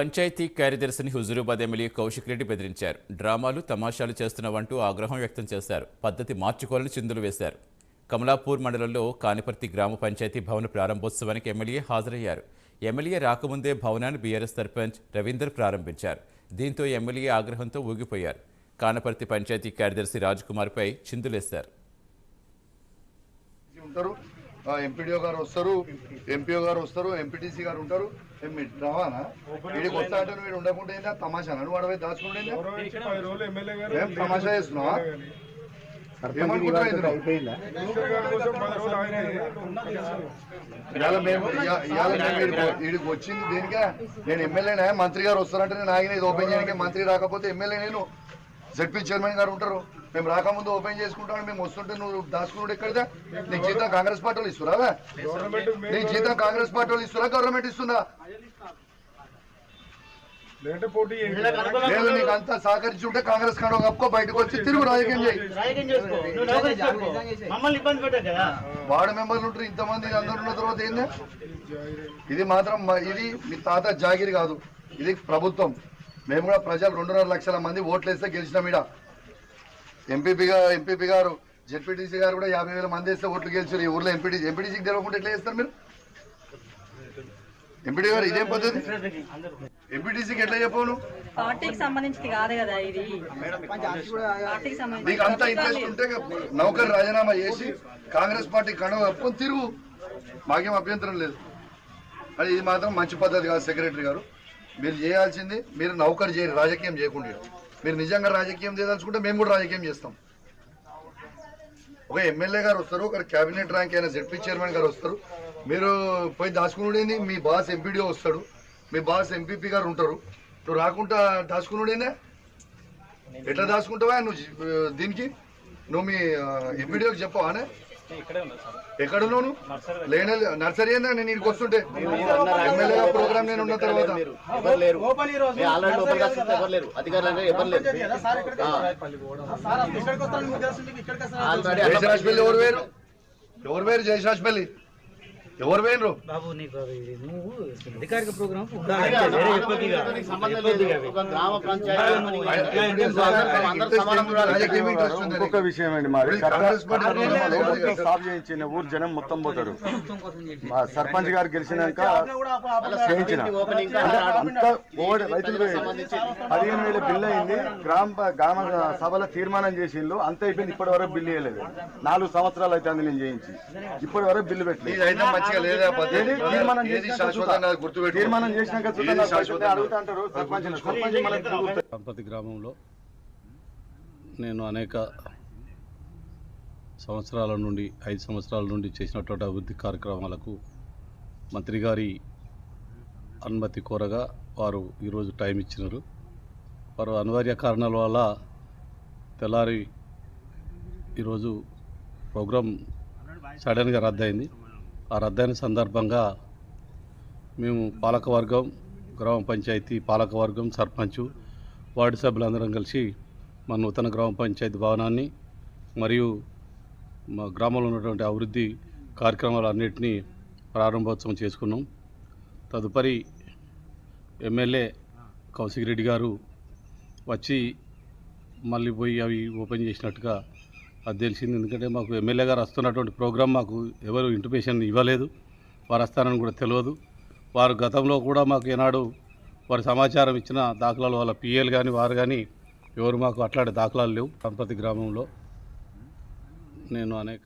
పంచాయతీ కార్యదర్శిని హుజూరాబాద్ ఎమ్మెల్యే కౌశిక్ రెడ్డి బెదిరించారు. డ్రామాలు తమాషాలు చేస్తున్నావంటూ ఆగ్రహం వ్యక్తం చేశారు. పద్ధతి మార్చుకోవాలని చిందులు వేశారు. కమలాపూర్ మండలంలో కానిపర్తి గ్రామ పంచాయతీ భవన ప్రారంభోత్సవానికి ఎమ్మెల్యే హాజరయ్యారు. ఎమ్మెల్యే రాకముందే భవనాన్ని బీఆర్ఎస్ సర్పంచ్ రవీందర్ ప్రారంభించారు. దీంతో ఎమ్మెల్యే ఆగ్రహంతో ఊగిపోయారు. కానపర్తి పంచాయతీ కార్యదర్శి రాజ్కుమార్పై చిందులేశారు. ఎంపీడీఓ గారు వస్తారు ఎంపీఓ గారు వస్తారు ఎంపీటీసీ గారు ఉంటారు. రవాణా? వీడికి వస్తా అంటే వీడు ఉండకుండా ఏందా? తమాషా నువ్వు అడవి దాచుకుంటే పది రోజులు ఎమ్మెల్యే గారు ఏం తమాషా చేస్తున్నావా? వీడికి వచ్చింది దేనికే? నేను ఎమ్మెల్యేనా మంత్రి గారు వస్తారంటే నేను ఆగిన ఇది ఓపెన్ చేయడానికి మంత్రి రాకపోతే ఎమ్మెల్యే నేను. జడ్పీ చైర్మన్ గారు ఉంటారు. మేము రాకముందు ఓపెన్ చేసుకుంటాం మేము వస్తుంటే నువ్వు దాచుకున్నాడు ఎక్కడిదా? నీకు జీతం కాంగ్రెస్ పార్టీ వాళ్ళు నీ జీతం కాంగ్రెస్ పార్టీ వాళ్ళు ఇస్తురా గవర్నమెంట్ ఇస్తుందా. లేదు నీకు అంతా సహకరించి ఉంటే కాంగ్రెస్ కాడ కప్పుకో బయటకు వచ్చి తిరుగు రాజకీయం చేయి. వార్డు మెంబర్లు ఉంటారు ఇంతమంది అందరు ఉన్న తర్వాత ఏంది? ఇది మాత్రం ఇది మీ తాత జాగిరి కాదు. ఇది ప్రభుత్వం. మేము కూడా ప్రజలు రెండున్నర లక్షల మంది ఓట్లు వేస్తే గెలిచినాం ఈడ. ఎంపీపీ గారు ఎంపీపీ గారు జెడ్పీటీసీ గారు కూడా యాభై వేల మంది వేస్తే ఓట్లు గెలిచారు ఈ ఊర్లో. ఎంపీటీ ఎంపీటీసీకి తెలియకుండా ఎట్లా చేస్తారు మీరు? ఎంపీటీ గారు ఇదేం పద్ధతి? ఎంపీటీసీకి ఎట్లా చెప్పను పార్టీకి సంబంధించింది కాదు కదా ఇది. పార్టీకి సంబంధించి నీకు అంత ఇంట్రెస్ట్ ఉంటే నౌకర్ రాజీనామా చేసి కాంగ్రెస్ పార్టీ కండవ కప్పుకొని తిరుగు. మాకేం అభ్యంతరం లేదు. అది ఇది మాత్రం మంచి పద్ధతి కాదు సెక్రటరీ గారు. మీరు చేయాల్సింది మీరు నౌకరు చేయరు రాజకీయం చేయకుండా మీరు నిజంగా రాజకీయం చేయదలుచుకుంటే మేము కూడా రాజకీయం చేస్తాం. ఒక ఎమ్మెల్యే గారు వస్తారు ఒక క్యాబినెట్ ర్యాంక్ అయిన జెడ్పీ చైర్మన్ గారు వస్తారు. మీరు పోయి దాచుకునుడేంది మీ బాస్ ఎంపీడీ వస్తాడు. మీ బాస్ ఎంపీపీ గారు ఉంటారు. నువ్వు రాకుండా దాచుకునుడేందే ఎట్లా దాచుకుంటావా నువ్వు? దీనికి నువ్వు మీ ఎంపీడీఓకి చెప్పవానే ఎక్కడ ఉన్నావు నువ్వు? లేనే నర్సరీ ఏందా నేను ఇక్కడికి వస్తుంటే ఎమ్మెల్యే ప్రోగ్రామ్ నేను ఉన్న తర్వాత. ఎవరు వేరు? ఎవరు వేరు జయశ్రాజ్పల్లి ఎవరు వేరు బాబు నీకు నువ్వు అధికారిక ప్రోగ్రామ్ ఇంకొక విషయం అండి మరి స్టాప్ చేయించిన ఊరు జనం మొత్తం పోతారు మా సర్పంచ్ గారు గెలిచినాక చేయించిన అంత ఓడి రైతులు పదిహేను వేల బిల్లు అయింది గ్రామ గ్రామ సభలో తీర్మానం చేసిండ్రు అంత అయిపోయింది ఇప్పటి వరకు బిల్లు వేయలేదు నాలుగు సంవత్సరాలు అయితే నేను చేయించి ఇప్పటి వరకు బిల్లు పెట్టలేదు మంచిగా లేదా పద్ధతి? తీర్మానం చేసినాక. గుర్తుపెట్టు తీర్మానం చేసినాక. సంపతి గ్రామంలో నేను అనేక సంవత్సరాల నుండి ఐదు సంవత్సరాల నుండి చేసినటువంటి అభివృద్ధి కార్యక్రమాలకు మంత్రి గారి అనుమతి కోరగా వారు ఈరోజు టైం ఇచ్చినారు. వారు అనివార్య కారణాల వల్ల తెల్లారి ఈరోజు ప్రోగ్రాం సడన్గా రద్దయింది. ఆ రద్దయిన సందర్భంగా మేము పాలకవర్గం గ్రామ పంచాయతీ పాలకవర్గం సర్పంచ్ వార్డు సభ్యులందరం కలిసి మా నూతన గ్రామ పంచాయతీ భవనాన్ని మరియు మా గ్రామంలో ఉన్నటువంటి అభివృద్ధి కార్యక్రమాలన్నింటినీ ప్రారంభోత్సవం చేసుకున్నాం. తదుపరి ఎమ్మెల్యే కౌశిక్ రెడ్డి గారు వచ్చి మళ్ళీ పోయి అవి ఓపెన్ చేసినట్టుగా అది తెలిసింది. ఎందుకంటే మాకు ఎమ్మెల్యే గారు వస్తున్నటువంటి ప్రోగ్రాం మాకు ఎవరు ఇంటిమేషన్ ఇవ్వలేదు. వారు వస్తారని కూడా తెలియదు. వారు గతంలో కూడా మాకు ఏనాడు వారి సమాచారం ఇచ్చిన దాఖలాలు వాళ్ళ పిఎల్ కానీ వారు కానీ ఎవరు మాకు అట్లాంటి దాఖలాలు లేవు. సంపతి గ్రామంలో నేను అనేక